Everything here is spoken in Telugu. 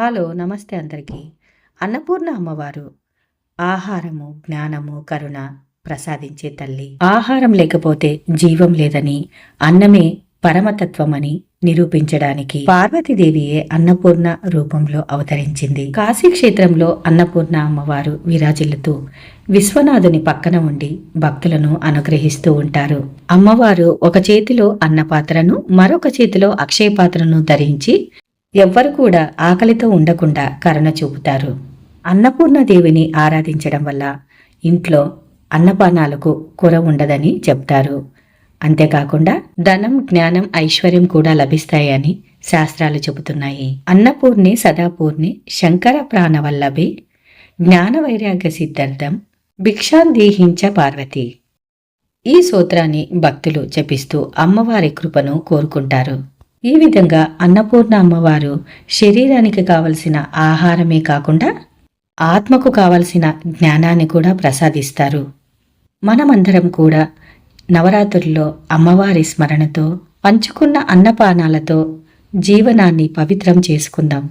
హలో నమస్తే అందరికీ. అన్నపూర్ణ అమ్మవారు ఆహారము జ్ఞానము కరుణ ప్రసాదించే తల్లి. ఆహారం లేకపోతే జీవం లేదని అన్నమే పరమతత్వమని నిరూపించడానికి పార్వతీదేవియే అన్నపూర్ణ రూపంలో అవతరించింది. కాశీ క్షేత్రంలో అన్నపూర్ణ అమ్మవారు విరాజిల్లుతూ విశ్వనాథుని పక్కన ఉండి భక్తులను అనుగ్రహిస్తూ ఉంటారు. అమ్మవారు ఒక చేతిలో అన్నపాత్రను మరొక చేతిలో అక్షయ పాత్రను ధరించి ఎవ్వరు కూడా ఆకలితో ఉండకుండా కరుణ చూపుతారు. అన్నపూర్ణదేవిని ఆరాధించడం వల్ల ఇంట్లో అన్నపానాలకు కొర ఉండదని చెప్తారు. అంతేకాకుండా ధనం జ్ఞానం ఐశ్వర్యం కూడా లభిస్తాయని శాస్త్రాలు చెబుతున్నాయి. అన్నపూర్ణి సదాపూర్ణి శంకర ప్రాణవల్లభి జ్ఞాన వైరాగ్య సిద్ధార్థం భిక్షాందీహించ పార్వతి. ఈ సూత్రాన్ని భక్తులు జపిస్తూ అమ్మవారి కృపను కోరుకుంటారు. ఈ విధంగా అన్నపూర్ణ అమ్మవారు శరీరానికి కావలసిన ఆహారమే కాకుండా ఆత్మకు కావలసిన జ్ఞానాన్ని కూడా ప్రసాదిస్తారు. మనమందరం కూడా నవరాత్రుల్లో అమ్మవారి స్మరణతో పంచుకున్న అన్నపానాలతో జీవనాన్ని పవిత్రం చేసుకుందాం.